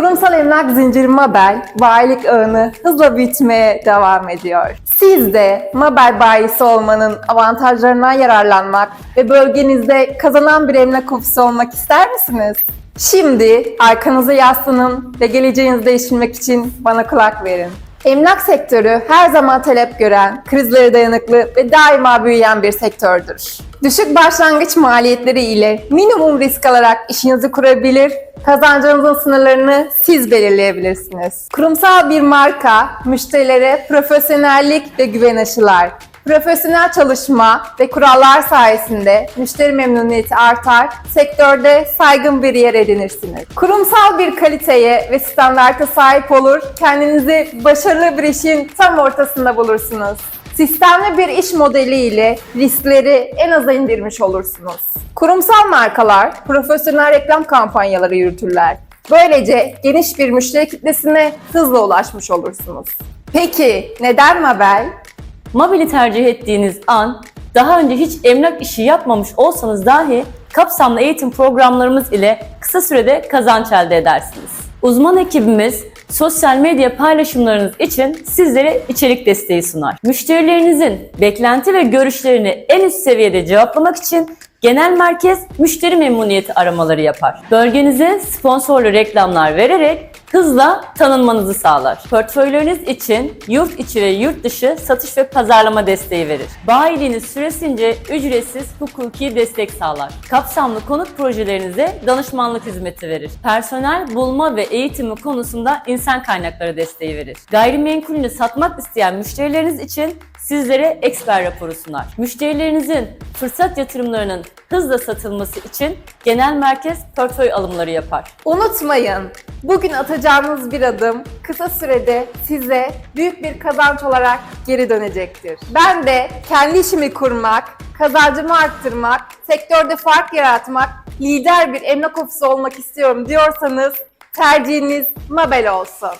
Kurumsal emlak zinciri Mabel, bayilik ağını hızla büyütmeye devam ediyor. Siz de Mabel bayisi olmanın avantajlarından yararlanmak ve bölgenizde kazanan bir emlak ofisi olmak ister misiniz? Şimdi arkanıza yaslanın ve geleceğinizi değiştirmek için bana kulak verin. Emlak sektörü her zaman talep gören, krizlere dayanıklı ve daima büyüyen bir sektördür. Düşük başlangıç maliyetleri ile minimum risk alarak işinizi kurabilir, kazancınızın sınırlarını siz belirleyebilirsiniz. Kurumsal bir marka, müşterilere profesyonellik ve güven aşılar. Profesyonel çalışma ve kurallar sayesinde müşteri memnuniyeti artar, sektörde saygın bir yer edinirsiniz. Kurumsal bir kaliteye ve standarta sahip olur, kendinizi başarılı bir işin tam ortasında bulursunuz. Sistemli bir iş modeli ile riskleri en aza indirmiş olursunuz. Kurumsal markalar profesyonel reklam kampanyaları yürütürler. Böylece geniş bir müşteri kitlesine hızla ulaşmış olursunuz. Peki neden Mabel? Mobil'i tercih ettiğiniz an, daha önce hiç emlak işi yapmamış olsanız dahi kapsamlı eğitim programlarımız ile kısa sürede kazanç elde edersiniz. Uzman ekibimiz sosyal medya paylaşımlarınız için sizlere içerik desteği sunar. Müşterilerinizin beklenti ve görüşlerini en üst seviyede cevaplamak için genel merkez müşteri memnuniyeti aramaları yapar. Bölgenize sponsorlu reklamlar vererek hızla tanınmanızı sağlar. Portföyleriniz için yurt içi ve yurt dışı satış ve pazarlama desteği verir. Bayiliğiniz süresince ücretsiz hukuki destek sağlar. Kapsamlı konut projelerinize danışmanlık hizmeti verir. Personel bulma ve eğitimi konusunda insan kaynakları desteği verir. Gayrimenkulünü satmak isteyen müşterileriniz için sizlere eksper raporu sunar. Müşterilerinizin fırsat yatırımlarının hızla satılması için genel merkez portföy alımları yapar. Unutmayın, bugün atacağınız bir adım kısa sürede size büyük bir kazanç olarak geri dönecektir. Ben de kendi işimi kurmak, kazancımı arttırmak, sektörde fark yaratmak, lider bir emlak ofisi olmak istiyorum diyorsanız tercihiniz Mabel olsun.